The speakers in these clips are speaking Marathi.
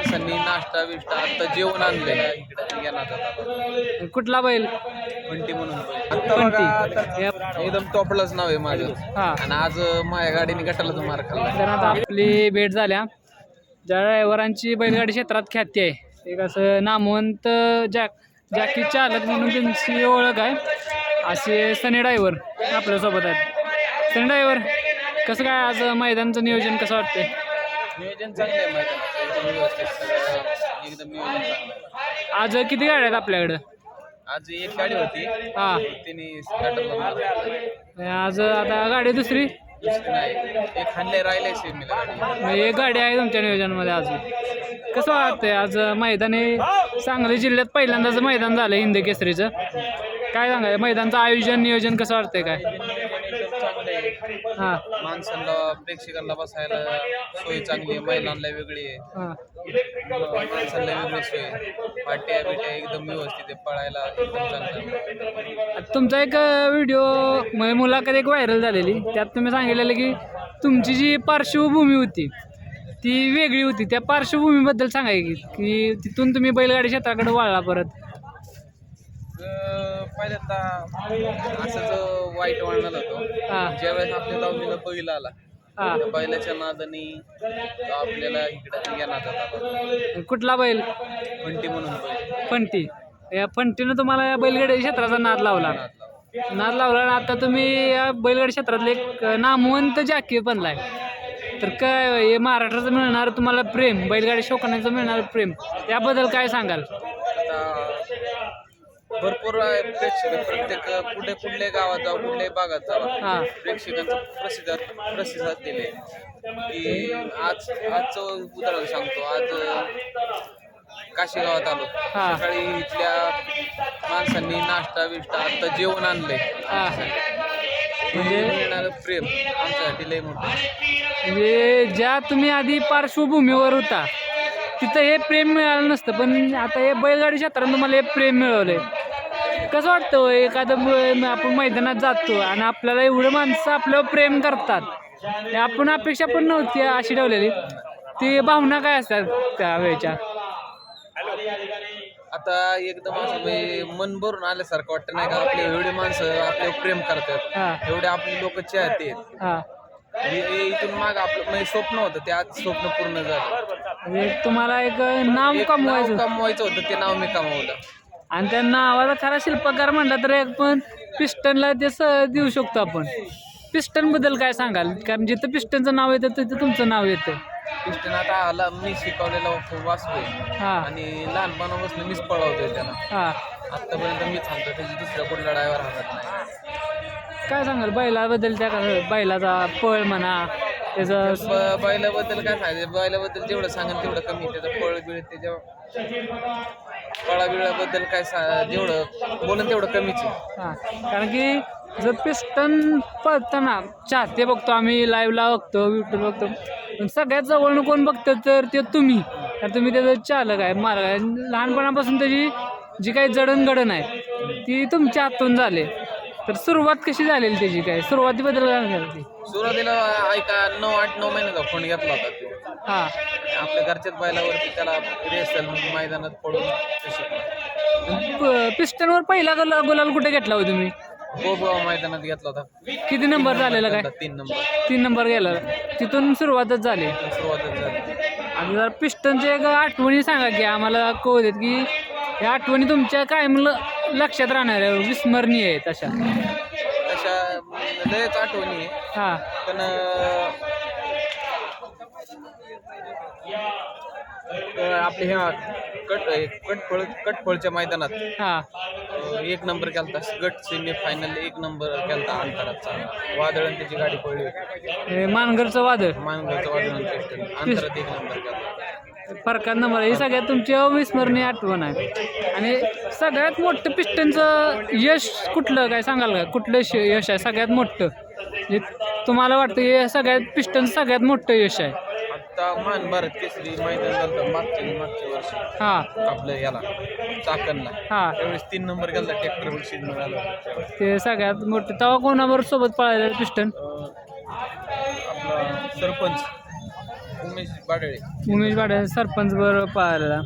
माणसांनी नाश्ता बिष्टा आता जेवण आणलेलं आहे इकडे येणार आता कुठला बैल. पंटी म्हणून आता बघा आता एकदम टॉपलाच नाव आहे माझं. हा. आणि आज माझ्या गाडीने गटाला तर मार खाल्ला. तर आता आपली भेट झाल्या. ज्या ड्रायव्हरांची बैलगाडी क्षेत्रात ख्याती आहे एक असं नामवंत जॅक जॅकी चालक म्हणून त्यांची ओळख आहे. असे सनी ड्रायव्हर आपल्यासोबत आहेत. सनी ड्रायव्हर कसं काय आज मैदानचं नियोजन कसं वाटतंय? नियोजन चांगलं आहे मैदानाचं एकदम व्यवस्थित सगळं एकदम नियोजन चांगलं आहे आज किती गाड्या आहेत आपल्याकडं? आज एक गाडी होती. हां. तिने खाल्ला. आज आता गाडी दुसरी? दुसरी नाही एक राहिले सेमीला गाडी. मग एक गाडी आहे तुमच्या नियोजनामध्ये अजून कसं वाटतंय आज मैदान सांगली जिल्ह्यात पहिल्यांदाच मैदान झालं हिंद केसरीचं? काय सांगाय मैदानचं आयोजन नियोजन कसं वाटतंय काय? हां. माणसांना प्रेक्षकांना बसायला सोय चांगली आहे महिलांना वेगळी आहे. हां. माणसांना वेगळी सोय आहे. पाट्या बिट्या एकदम व्यवस्थित आहे पळायला एकदम चांगलं आहे. आता तुमचा एक व्हिडिओ म्हणजे मुलाखत एक व्हायरल झालेली. त्यात तुम्ही सांगितलेलं की तुमची जी पार्श्वभूमी होती ती वेगळी होती. त्या पार्श्वभूमीबद्दल सांगा की की तिथून तुम्ही बैलगाडी क्षेत्राकडे वळला परत. पहिल्यांदा असंच वाईट वाढणार होतो. हां. ज्यावेळेस आपल्या दावणीला बैल आला हां. त्या बैलाच्या नादाने तो आपल्याला इकडे येणार होता कुठला बैल? पंटी म्हणून बैल. फंटी. या फंटीनं तुम्हाला या बैलगाडी क्षेत्राचा नाद लावला. नाद लावला. नाद लावला आणि आता तुम्ही या बैलगाडी क्षेत्रातले एक नामवंत जाकी बनलाय. तर काय हे महाराष्ट्राचं मिळणार तुम्हाला प्रेम बैलगाडी शोकण्याचं मिळणार प्रेम. याबद्दल काय सांगाल? आता भरपूर आहे प्रेक्षक. प्रत्येक कुठे कुठल्या गावात जाऊ कुठल्याही भागात जाऊ हां. प्रेक्षकांचा प्रसिद्ध प्रतिसाद दिले की आज आजचं उदाहरण सांगतो. आज काशी गावात आलो. हा. सकाळी इथल्या माणसांनी नाश्ता बिष्टा आता जेवण आणलंय. हा. म्हणजे? मिळणारं प्रेम. आमच्यासाठी लय मोठं. म्हणजे ज्या तुम्ही आधी पार्श्वभूमीवर होता तिथं हे प्रेम मिळालं नसतं. पण आता हे बैलगाडी क्षेत्रात तुम्हाला हे प्रेम मिळवलंय. कसं वाटतं हो, एखादं म- आपण मैदानात जातो आणि आपल्याला एवढं माणसं आपल्यावर प्रेम करतात? आपण अपेक्षा पण नव्हती अशी ठेवलेली. ती भावना काय असतात त्या वेळच्या आता एकदम असं मन भरून आल्यासारखं वाटतं नाही का? आपले एवढे माणसं आपल्यावर प्रेम करतात. एवढे आपली लोक चाहते. इथून माग आपलं म्हणजे स्वप्न होतं ते आज स्वप्न पूर्ण झालं. म्हणजे तुम्हाला एक नाव एक नाव कमवायचं कमवायचं होतं ते नाव मी कमवलं. आणि त्या नावाला खरा शिल्पकार म्हणला तर एक पण पिस्टनला ते स देऊ शकतो आपण. पिस्टनबद्दल काय सांगाल? कारण जिथं पिस्टनचं नाव येतं तिथं तुमचं नाव येतं. पिस्टन आता आला मी शिकवलेला वाचतोय हां. आणि लहानपणापासून मीच पळवतोय त्याला. हां. आतापर्यंत मीच सांगतो त्याची दुसऱ्या कुठला ड्रायव्हर हातात नाही. काय सांगाल? बैलाबद्दल त्या बैलाचा पळ म्हणा त्याचं ब- बैलाबद्दल काय सांगायचं बैलाबद्दल जेवढं सांगेल तेवढं कमी त्याचं पळ बिळ त्याच्या पळाबिळाबद्दल काय सा जेवढं बोलन तेवढं कमीच आहे. हां कारण की जर पिस्टन पळताना चाहते बघतो आम्ही लाईव्हला बघतो यूट्यूब बघतो. पण सगळ्यात जवळनं कोण बघतं तर ते तुम्ही. कारण तुम्ही त्याचं चालक आहे मार्ग आहे. लहानपणापासून त्याची जी काही जडणघडण आहे ती तुमच्या हातून झाली. तर सुरुवात कशी झालेली त्याची काय? सुरुवातीबद्दल काय सांगाल ती? सुरुवातीला ऐका नऊ आठ नऊ महिन्याचा फोन घेतला होता. तो हां. आपल्या घरच्याच बैलावरती त्याला रेसल मैदानात पडून ते शिकलो. पिस्टनवर पहिला गुला गुलाल कुठे घेतला हो तुम्ही? गोगाव मैदानात घेतला होता. किती नंबर झालेला काय? तीन नंबर. तीन नंबर गेला. तिथून सुरुवातच झाली. सुरुवातच झाली. आणि जर पिस्टनच्या एक आठवणी सांगा की आम्हाला कळू देत की या आठवणी तुमच्या कायम ल लक्षात राहणार आहे विस्मरणीय आहेत अशा. तशा लयच आठवणी आहे हां. पण अं, आपले ह्या कट कटफळ कटफळच्या मैदानात. हां. एक नंबर केलता गट सेमी फायनल एक नंबर केलता अंतराचा. वादळन त्याची गाडी पडली हे मानगरचं वादळ. मानगावचं वादळन टेस्ट अंतरात एक नंबर केला फरकात नंबर. ही सगळ्यात तुमची अविस्मरणीय आठवण आहे. आणि सगळ्यात मोठं पिस्टनचं यश कुठलं? काय सांगाल का? कुठलं श- यश आहे? सगळ्यात मोठं. जे तुम्हाला वाटतं हे सगळ्यात पिस्टन सगळ्यात मोठं यश आहे. आता मान भारत केसरी मैदान झालं मागच्या मागच्या वर्षी. हां. आपलं याला चाकणला. हां. त्यावेळेस तीन नंबर गेला ट्रॅक्टर सीट मिळाला ते सगळ्यात मोठं तेव्हा कोणाबरोबर सोबत पळायला पिस्टन? अं, आपला सरपंच उमेश बाडळे. उमेश पाटील सरपंच बरोबर पाहिला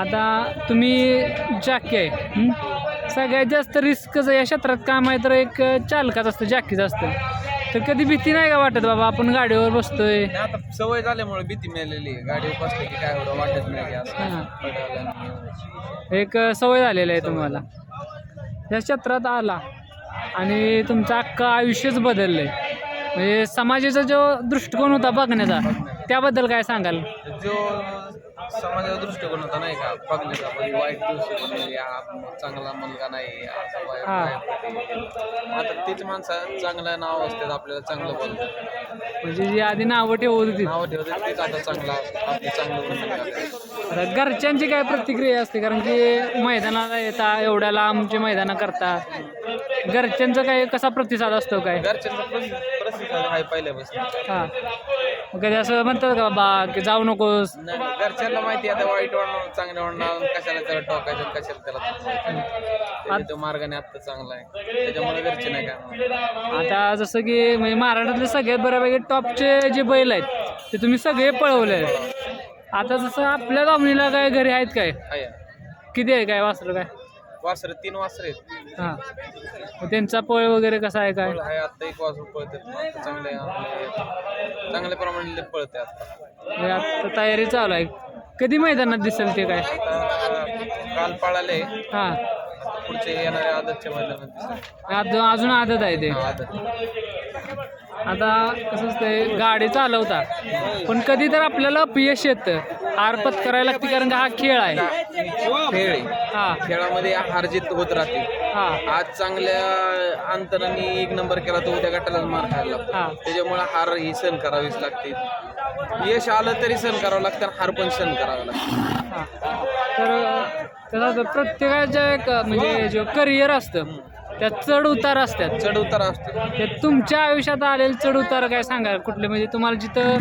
आता तुम्ही जॅकी आहे हं? सगळ्यात जास्त रिस्कचं या क्षेत्रात काम आहे तर एक चालकाच असतं जॅकीचं असतं. तर कधी भीती नाही का वाटत बाबा आपण गाडीवर बसतोय? आता सवय झाल्यामुळे भीती मिळालेली आहे. गाडीवर बसले की काय एवढं वाटत नाही की असं हां. पडायला. एक सवय झालेली आहे तुम्हाला. या क्षेत्रात आला आणि तुमचं अख्खं आयुष्यच बदललं आहे म्हणजे समाजाचा जो दृष्टिकोन होता बघण्याचा. त्याबद्दल काय सांगाल? जो समाजाचा दृष्टिकोन होता नाही का? बघण्याचा म्हणजे वाईट दृष्टिकोन हा चांगला मुलगा नाही वाईट- हा. आता तीच माणसं चांगलं नाव असतात आपल्याला चांगलं बोलतात. म्हणजे जी आधी नावं ठेवत होती. नाव ठेवतात तीच आता चांगला आपली चांगलं बोलतात आता घरच्यांची काय प्रतिक्रिया असते? कारण की मैदानाला येता एवढ्या लांबचे मैदानं करता घरच्यांचा काय कसा प्रतिसाद असतो काय? घरच्यांचा प्रतिसाद आहे पहिल्यापासून. हां. मग कधी असं म्हणतात का बा की जाऊ नकोस. नाही, घरच्यांना माहिती आहे आता वाईट वाढणार चांगलं वाढणार कशाला त्याला टोकायचं कशाला त्याला थांबवायचं. तो मार्गाने आता चांगला आहे. त्याच्यामुळे घरचे नाही काय म्हणत. आता जसं की म्हणजे महाराष्ट्रातले सगळ्यात बऱ्यापैकी टॉपचे जे बैल आहेत ते तुम्ही सगळे पळवले आहेत. आता जसं आपल्या दामणीला काय घरी आहेत काय? आहे. किती आहे काय वासरं काय? वासरे तीन वासरे आहेत. हां. मग त्यांचा पळ वगैरे कसा आहे काय? आहे आता एक वासरू पळतात. आता चांगले आपले चांगल्या प्रमाणे पळते आता. म्हणजे आता तयारी चालू आहे. कधी मैदानात दिसेल ते काय? आता काल पळाले. हां. पुढचे येणाऱ्या आदतच्या मैदानात दिसेल. अजून आदत आहे ते. आदत. आता कसं असतंय गाडी चालवता पण कधी तर आपल्याला अपयश येतं. हार पत्करायला लागते कारण का हा खेळ आहे. खेळ आहे. हा. खेळामध्ये हार जीत होत राहते. हा. आज चांगल्या अंतराने एक नंबर केला तर उद्या गटालाच मार खायला लागतो. हा. त्याच्यामुळे हार ही सहन करावीच लागते. यश आलं तरी सहन करावं लागतं आणि हार पण सहन करावं लागतं. हा. तर असतं प्रत्येकाच्या एक म्हणजे जो करिअर असतं त्यात चढ उतार असतात. चढ उतार असतो. ते तुमच्या आयुष्यात आलेले चढ उतार काय सांगा कुठले? म्हणजे तुम्हाला जिथं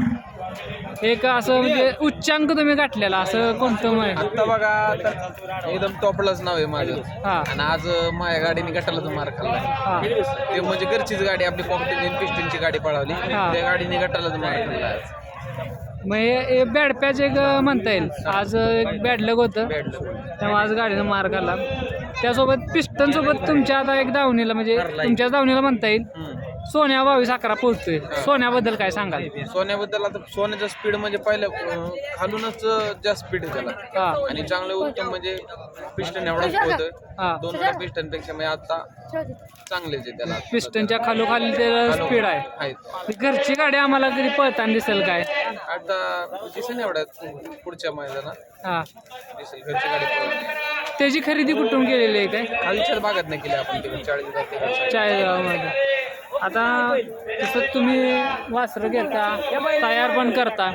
एक असं म्हणजे उच्चांक तुम्ही गाठलेला असं कोणतं आता बघा आता एकदम टॉपलाच नाव आहे माझं. हा. आणि आज माझ्या गाडीने गटाला मार खाल्ला. हा. ते म्हणजे घरचीच गाडी आपली पॉकेट पिस्टनची गाडी पळवली. हा. त्या गाडीने गटालाच मार खाल्ला आज. मग हे बॅड पॅच एक म्हणता येईल. आज एक बॅड लग होतं. तेव्हा आज गाडीनं मार खाल्ला. त्यासोबत पिस्टन सोबत तुमच्या आता एक धावणीला म्हणजे तुमच्याच धावणीला म्हणता येईल. सोन्या बावीस अकरा पोहोचतोय. सोन्याबद्दल काय सांगाल? सोन्याबद्दल आता सोन्याचा स्पीड म्हणजे पहिलं अं, खालूनच जास्त स्पीड आहे त्याला. हा. आणि चांगलं उत्तम म्हणजे पिस्टन एवढंच होतं हा. दोन पिस्टनपेक्षा म्हणजे आता चांगलेच आहे त्याला. पिस्टनच्या खालोखाली त्याला स्पीड आहे. आहेत. घरची गाडी आम्हाला कधी पळताना दिसेल काय? आता दिसेल एवढ्यात पुढच्या मैदानात. हा. दिसेल घरची गाडी. त्याची खरेदी कुठून केलेली आहे काय? खालच्याच भागात नाही केली आपण तिकडे चाळीस चाळीसगावमध्ये. आता तसं तुम्ही वासरं घेता तयार पण करता.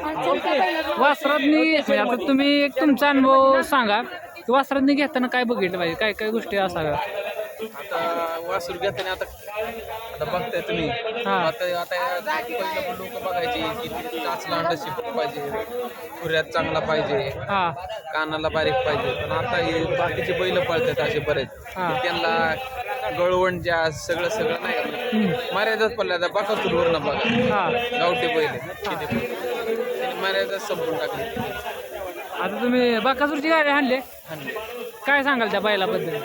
वासरातनी म्हणजे आता तुम्ही एक तुमचा अनुभव सांगा. की वासरातनी घेताना काय बघितलं पाहिजे? काय काय गोष्टी असाव्या? आता वासरू घेताना आता आता बघताय तुम्ही. हा. आता आता पहिलं पण लोक बघायचे की काचला अंडा पाहिजे. खुऱ्यात चांगला पाहिजे. हा. कानाला बारीक पाहिजे. पण आता हे बाकीचे बैल पळतात असे बरेच. हा. त्यांना गळवण ज्या सगळं सगळं नाही. मर्यादाच पडल्या आता बाकासूरवर न बघा हा गावठी. किती. त्यांनी मर्यादा संपून टाकली आता तुम्ही बाकासूरची गाडी आणली. काय सांगाल त्या बैलाबद्दल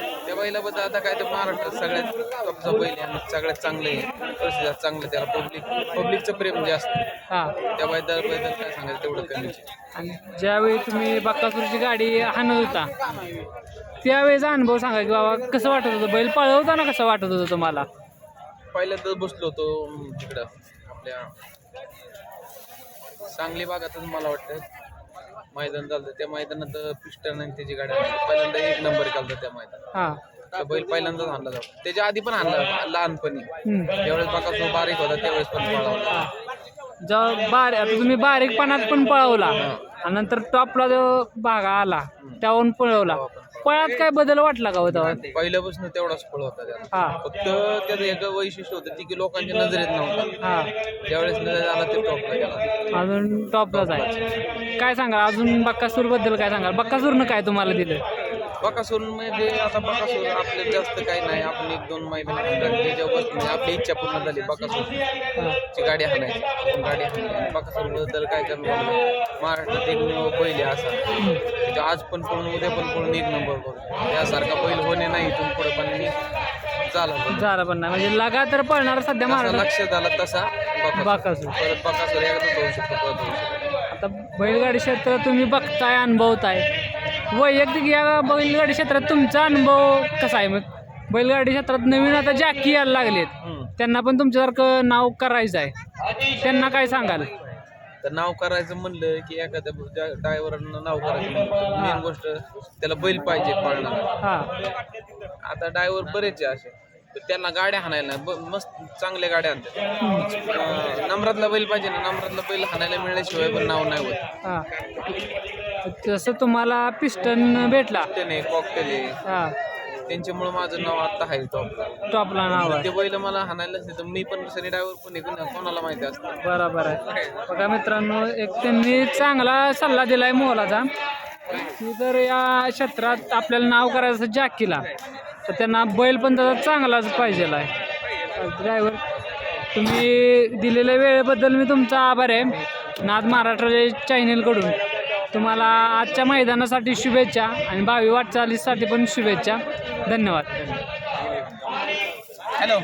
बैलाबद्दल आता काय ते महाराष्ट्रात सगळ्यात टॉपचा बैल आहे आणि सगळ्यात चांगले आहे प्रसिद्ध चांगलं त्याला पब्लिक पब्लिकचं प्रेम जास्त. हा त्या बैलाबद्दल काय सांगायचं तेवढं कमीच आहे. आणि ज्यावेळी तुम्ही बाकासूरची गाडी हाणत होता त्यावेळेचा अनुभव सांगा की बाबा कसं वाटत होतं बैल पळवताना कसं वाटत होतं तुम्हाला पहिल्यांदाच बसलो होतो अं, तिकडं आपल्या सांगली भागातच मला वाटतं मैदान झालं त्या मैदानात पिस्टन आणि त्याची गाडी. पहिल्यांदा एक नंबर केला त्या मैदानात हा तो बैल पहिल्यांदाच आणला जातो. त्याच्या आधी पण आणला लहानपणी. हम्म. त्यावेळेस बघा बारीक होता त्यावेळेस पण पळावला जेव्हा बारीक आता तुम्ही बारीकपणात पण पळवला आणि नंतर टॉपला जो भाग आला त्यावरून पळवला. पळात काय बदल वाटला का होता पहिल्यापासून तेवढाच पळ होता त्याला हा. फक्त त्याचं एक वैशिष्ट्य होतं ती की लोकांच्या नजरेत नव्हता. हा. ज्यावेळेस नजर आला ते टॉपला गेला. अजून टॉपलाच आहे. काय सांगा अजून बक्कासूरबद्दल काय सांगा बक्कासूरनं काय तुम्हाला दिलं? बकासूरमध्ये आता बकासूर आपले जास्त काही नाही. आपण एक दोन त्याच्यावर बसलो. आपली इच्छा पूर्ण झाली बकासूर. हां ची गाडी हाणायची. गाडी हाणली बकासूरबद्दल काय करणार? महाराष्ट्रात एक नंबर पहिले असा. त्याच्या आज पण पळून उद्या पण पळून एक नंबर करू. यासारखा बैल होणे नाही इथून पुढे पण मी झाला पण. झालं पण नाही. म्हणजे लगातार पळणार सध्या महाराष्ट्रात. लक्षात आला तसा बकासूर. परत बकासूर एकदाच परत होऊ शकतो. आता बैलगाडी क्षेत्र तुम्ही बघताय अनुभवताय. वैयक्तिक या बैलगाडी क्षेत्रात तुमचा अनुभव कसा आहे? मग बैलगाडी क्षेत्रात नवीन आता जॅकी यायला लागलेत. त्यांना पण तुमच्यासारखं नाव करायचं आहे. त्यांना काय सांगाल? तर नाव करायचं म्हणलं की एखाद्या ड्रायव्हरांना नाव करायचं मेन गोष्ट त्याला बैल पाहिजे पाळणार. आता ड्रायव्हर बरेच आहे असे. तर त्यांना गाड्या हाणायला मस्त चांगल्या गाड्या आणतात. नम्रातला बैल पाहिजे ना नम्रातला बैल हाणायला मिळण्याशिवाय पण नाव नाही होत. तसं तुम्हाला पिस्टन भेटला. त्याने कॉकटेल हां. त्यांच्यामुळे माझं नाव आता आहे टॉपला टॉपला नाव आहे. ते बैल मला हाणायला नसते तर मी पण सनी ड्रायव्हर पण आहे कोणा- कोणाला माहिती असतं. बरोबर आहे. बघा मित्रांनो एक त्यांनी चांगला सल्ला दिलाय मोलाचा. की जर या क्षेत्रात आपल्याला नाव करायचं असेल जॅकीला तर त्यांना बैल पण त्याचा चांगलाच पाहिजे आहे. ड्रायव्हर तुम्ही दिलेल्या वेळेबद्दल मी तुमचा आभार आहे. नाद महाराष्ट्राच्या चॅनेलकडून तुम्हाला आजच्या मैदानासाठी शुभेच्छा आणि भावी वाटचालीसाठी पण शुभेच्छा. धन्यवाद. हॅलो.